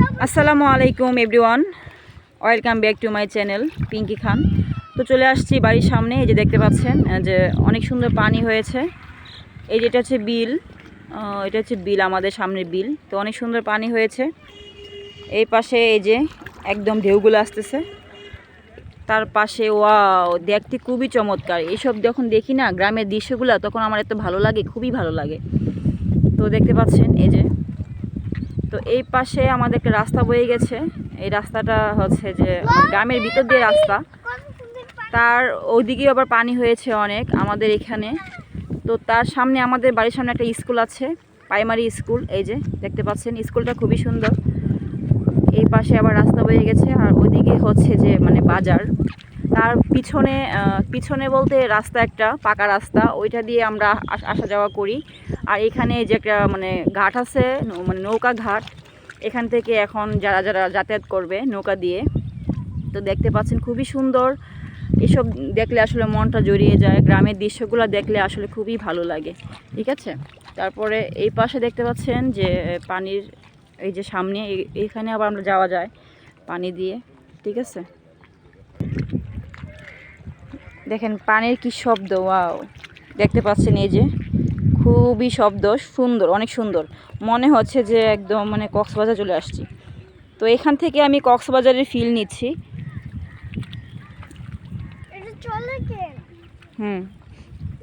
আসসালামু আলাইকুম everyone. Welcome back to my channel Pinky Khan. তো চলে আসছি বাড়ির সামনে, এই যে দেখতে পাচ্ছেন যে অনেক সুন্দর পানি হয়েছে। এই যেটা হচ্ছে বিল এটা হচ্ছে বিল, আমাদের সামনের বিল। তো অনেক সুন্দর পানি হয়েছে। এই পাশে এই যে একদম ঢেউগুলো আসতেছে। তার পাশে ওয়া দেখতে খুবই চমৎকার। এইসব যখন দেখি না, গ্রামের দৃশ্যগুলো, তখন আমার এত ভালো লাগে, খুবই ভালো লাগে। তো দেখতে পাচ্ছেন, এই যে তো এই পাশে আমাদের একটা রাস্তা বয়ে গেছে। এই রাস্তাটা হচ্ছে যে গ্রামের ভিতর দিয়ে রাস্তা। তার ওইদিকে আবার পানি হয়েছে অনেক আমাদের এখানে। তো তার সামনে আমাদের বাড়ির সামনে একটা স্কুল আছে প্রাইমারি স্কুল, এই যে দেখতে পাচ্ছেন, স্কুলটা খুবই সুন্দর। এই পাশে আবার রাস্তা বয়ে গেছে আর ওইদিকে হচ্ছে যে মানে বাজার। তার পিছনে পিছনে বলতে রাস্তা একটা, পাকা রাস্তা, ওইটা দিয়ে আমরা আস- যাওয়া করি। আর এখানে যে একটা মানে ঘাট আছে মানে নৌকা ঘাট, এখান থেকে এখন যারা যারা যাতায়াত করবে নৌকা দিয়ে, তো দেখতে পাচ্ছেন খুবই সুন্দর। এসব দেখলে আসলে মনটা জড়িয়ে যায়, গ্রামের দৃশ্যগুলো দেখলে আসলে খুবই ভালো লাগে, ঠিক আছে? তারপরে এই পাশে দেখতে পাচ্ছেন যে, পানির এই যে সামনে এই- এইখানে আবার আমরা যাওয়া যায়, পানি দিয়ে, ঠিক আছে? দেখেন পানির কি শব্দ ওয়াও। দেখতে পাচ্ছেন এই যে খুবই শব্দ সুন্দর অনেক সুন্দর। মনে হচ্ছে যে একদম মানে কক্সবাজার চলে আসছি। তো এখান থেকে আমি কক্সবাজারের ফিল নিচ্ছি। হুম।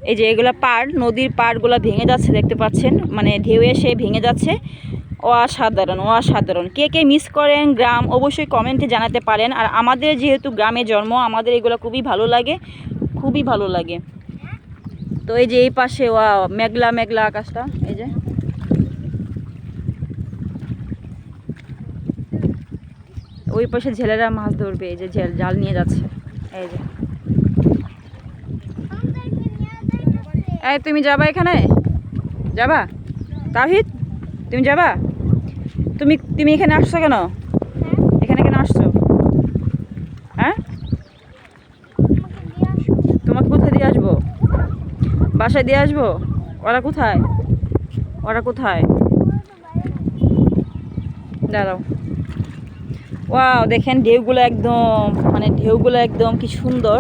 এই যে এগুলা পাড় নদীর পাড়গুলো ভেঙে যাচ্ছে দেখতে পাচ্ছেন? মানে ঢেউ এসে ভেঙে যাচ্ছে। অসাধারণ অসাধারণ। কে কে মিস করেন গ্রাম অবশ্যই কমেন্টে জানাতে পারেন। আর আমাদের যেহেতু গ্রামে জন্ম আমাদের এগুলো খুবই ভালো লাগে। খুবই ভালো লাগে। তো এই যে এই পাশে ওয়া মেঘলা মেঘলা আকাশটা, এই যে। ওই পাশে ঝেলেরা মাছ ধরবে, এই যে ঝেল, জাল নিয়ে যাচ্ছে, এই যে। এই, তুমি যাবা এখানে? যাবা? তাহিদ, তুমি যাবা? তুমি তুমি এখানে আসছো কেন এখানে কেন আসছো হ্যাঁ আমাকে দিয়ে আসো তোমাকে কোথায় দিয়ে আসব বাসায় দিয়ে আসব? ওরা কোথায়? ওরা কোথায়? দাঁড়াও। ওয়াও, দেখেন ঢেউগুলো একদম মানে ঢেউগুলো একদম কি সুন্দর।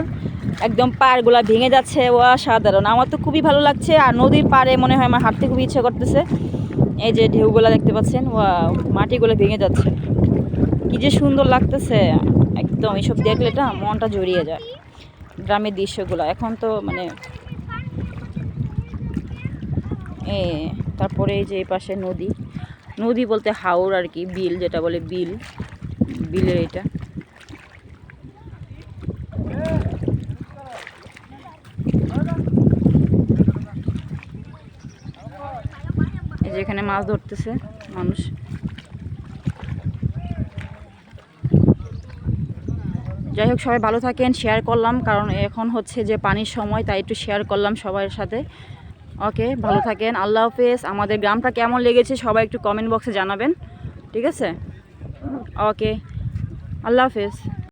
একদম পাড়গুলা ভেঙে যাচ্ছে ওয়া সাধারণ আমার তো খুবই ভালো লাগছে, আর নদীর পাড়ে মনে হয় আমার হাঁটতে খুবই ইচ্ছে করতেছে। এই যে ঢেউগুলো দেখতে পাচ্ছেন ওয়া মাটিগুলো ভেঙে যাচ্ছে। কি যে সুন্দর লাগতেছে। একদম এসব দেখলে না মনটা জড়িয়ে যায়। গ্রামের দৃশ্যগুলো। এখন তো মানে তারপরে এই যে পাশে নদী। নদী বলতে হাওর আর কি, বিল যেটা বলে বিল। বিলের এটা। এই যে এখানে মাছ ধরতেছে মানুষ। যাই হোক, সবাই ভালো থাকেন শেয়ার করলাম, কারণ এখন হচ্ছে যে পানির সময়, তাই একটু শেয়ার করলাম সবার সাথে। ওকে, ভালো থাকেন, আল্লাহ হাফেজ। আমাদের গ্রামটা কেমন লেগেছে সবাই একটু কমেন্ট বক্সে জানাবেন, ঠিক আছে? ওকে, আল্লাহ হাফেজ।